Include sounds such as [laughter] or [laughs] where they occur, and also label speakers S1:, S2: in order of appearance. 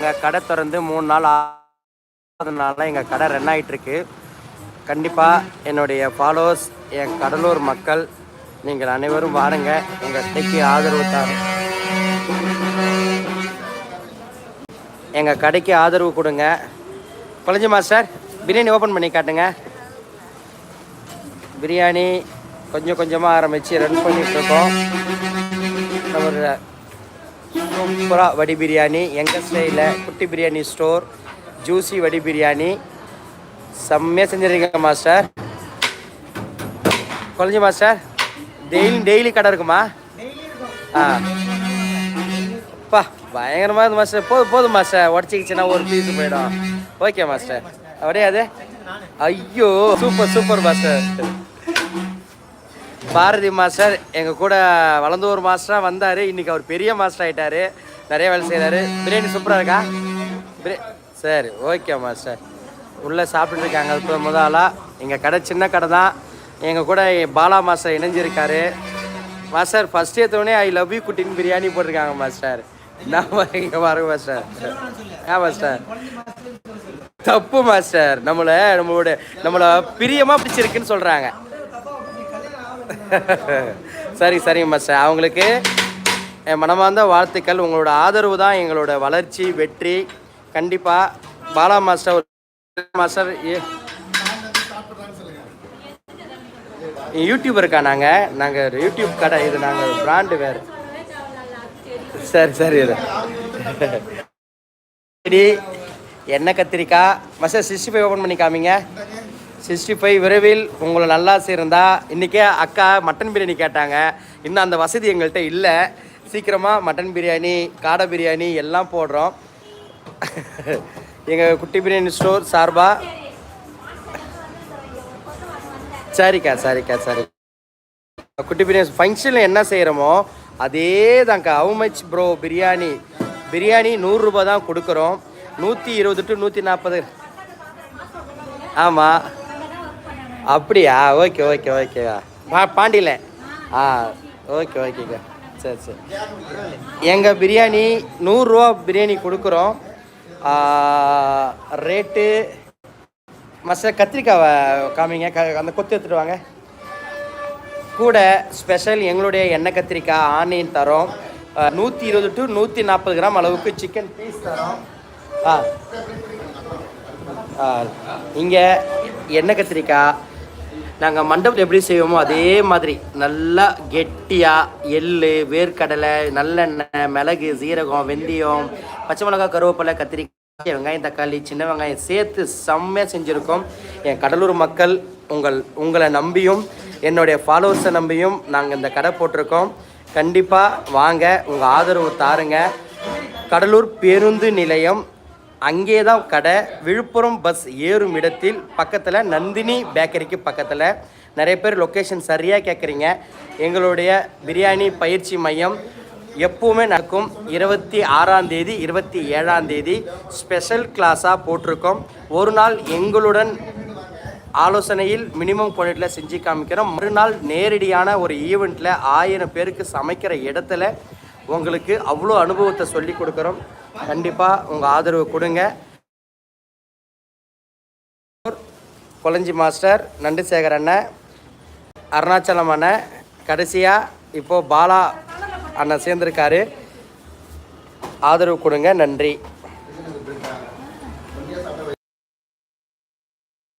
S1: எங்கள் கடை திறந்து மூணு நாள் ஆகிறதுனால எங்கள் கடை ரன் ஆகிட்டுருக்கு கண்டிப்பாக என்னுடைய ஃபாலோவர்ஸ் என் கடலூர் மக்கள் நீங்கள் அனைவரும் வாருங்க. எங்கள் கடைக்கு ஆதரவு தாரு எங்கள் கடைக்கு ஆதரவு கொடுங்க. கொலஞ்சி மாஸ்டர் பிரியாணி ஓப்பன் பண்ணி காட்டுங்க. பிரியாணி கொஞ்சம் கொஞ்சமாக ஆரம்பித்து ரன் பண்ணிகிட்ருக்கோம் ஒரு சூப்பராக வடி பிரியாணி எங்கள் ஸ்டைலில் குட்டி பிரியாணி ஸ்டோர் ஜூசி வடி பிரியாணி. செம்மையாக செஞ்சுருக்கீங்க master Kolanji master daily daily கடை இருக்குமா? ஆ. அப்பா பயங்கரமாக இருந்து மாஸ்டர் போதும் போதும் மாஸ்டர் உடச்சிக்கிச்சுன்னா ஒரு பீஸ் போயிடும். ஓகே மாஸ்டர் அப்படியே அது? ஐயோ super super master Bharathi master எங்கள் கூட வளர்ந்து ஒரு மாஸ்டராக வந்தார். இன்றைக்கி அவர் பெரிய மாஸ்டர் ஆகிட்டார் நிறைய வேலை செய்கிறாரு பிரியாணி சூப்பராக இருக்கா? பிரி சரி ஓகே மாஸ்டர். உள்ளே சாப்பிட்டுருக்காங்க இப்போ முதல். எங்கள் கடை சின்ன கடை தான். எங்கள் கூட பாலா மாஸ்டர் இணைஞ்சிருக்காரு. மாஸ்டர் ஃபஸ்ட் ஏற்றோடனே ஐ லவ் யூ குட்டின்னு பிரியாணி போட்டிருக்காங்க மாஸ்டர். நான் இங்கே பாருங்க மாஸ்டர். ஆ மாஸ்டர். தப்பு மாஸ்டர். நம்மளை நம்மளோட நம்மளை பிரியமாக பிடிச்சிருக்குன்னு சொல்கிறாங்க [laughs] சரி சரிங்க மாஸ்டர் அவங்களுக்கு என் மனமார்ந்த வாழ்த்துக்கள். உங்களோட ஆதரவு தான் எங்களோட வளர்ச்சி வெற்றி. கண்டிப்பாக பாலா மாஸ்டர் ஒரு மாஸ்டர் ஏ- இருக்கா நாங்கள் நாங்கள் யூடியூப் கடை இது நாங்கள் பிராண்டு வேறு. சரி சரி இது [laughs] எண்ணெய் கத்திரிக்காய் மாஸ்டர் சிக்ஸ்டி ஃபைவ் ஓப்பன் பண்ணி காமிங்க. சிக்ஸ்டி ஃபைவ் விரைவில் உங்களை நல்லா இருந்தால் இன்றைக்கே அக்கா மட்டன் பிரியாணி கேட்டாங்க. இன்னும் அந்த வசதி எங்கள்கிட்ட இல்லை. சீக்கிரமாக மட்டன் பிரியாணி காடை பிரியாணி எல்லாம் போடுறோம். எங்கள் குட்டி பிரியாணி ஸ்டோர் சார்பாக சரிக்கா சரிக்கா சரி. குட்டி பிரியாணி ஃபங்க்ஷனில் என்ன செய்கிறோமோ அதே தான்க்கா how much bro biryani biryani நூறுரூபா தான் கொடுக்குறோம். நூற்றி இருபது டு நூற்றி நாற்பது ஆமாம் அப்படியா? ஓகே ஓகே ஓகே பா பாண்டியில் ஆ ஓகே ஓகேக்கா சரி சரி. எங்கள் பிரியாணி நூறுரூவா பிரியாணி கொடுக்குறோம். ரேட்டு மச கத்திரிக்காவை காமிங்க. க அந்த கொத்து எடுத்துட்டு வாங்க. கூட ஸ்பெஷல் எங்களுடைய எண்ணெய் கத்திரிக்காய் ஆனியன் தரோம். நூற்றி இருபது டு நூற்றி நாற்பது கிராம் அளவுக்கு சிக்கன் பீஸ் தரோம். ஆ இங்கே எண்ணெய் கத்திரிக்காய் நாங்கள் மண்டபத்தில் எப்படி செய்வோமோ அதே மாதிரி. நல்லா கெட்டியாக எள்ளு வேர்க்கடலை நல்லெண்ணெய் மிளகு சீரகம் வெந்தயம் பச்சை மிளகாய் கருவேப்பிலை கத்திரிக்காய் வெங்காயம் தக்காளி சின்ன வெங்காயம் சேர்த்து செம்மையாக செஞ்சுருக்கோம். என் கடலூர் மக்கள் உங்கள் உங்களை நம்பியும் என்னுடைய ஃபாலோவர்ஸை நம்பியும் நாங்கள் இந்த கடை போட்டிருக்கோம். கண்டிப்பாக வாங்க உங்கள் ஆதரவு தாருங்க. கடலூர் பேருந்து நிலையம் அங்கே தான் கடை. விழுப்புரம் பஸ் ஏறும் இடத்தில் பக்கத்தில் நந்தினி பேக்கரிக்கு பக்கத்தில். நிறைய பேர் லொக்கேஷன் சரியாக கேட்குறீங்க எங்களுடைய பிரியாணி பயிற்சி மையம் எப்போவுமே நடக்கும் இருபத்தி ஆறாம் தேதி இருபத்தி ஏழாம் தேதி. ஸ்பெஷல் கிளாஸாக போட்டிருக்கோம். ஒரு நாள் எங்களுடன் ஆலோசனையில் மினிமம் குவாலிட்டியில் செஞ்சு காமிக்கிறோம். மறுநாள் நேரடியான ஒரு ஈவெண்ட்டில் ஆயிரம் பேருக்கு சமைக்கிற இடத்துல உங்களுக்கு அவ்வளோ அனுபவத்தை சொல்லி கொடுக்குறோம். கண்டிப்பாக உங்கள் ஆதரவு கொடுங்க. கொளஞ்சி மாஸ்டர் நண்டுசேகர் அண்ணன் அருணாச்சலம் அண்ணன் கடைசியாக இப்போது பாலா அண்ணன் சேர்ந்துருக்காரு. ஆதரவு கொடுங்க நன்றி.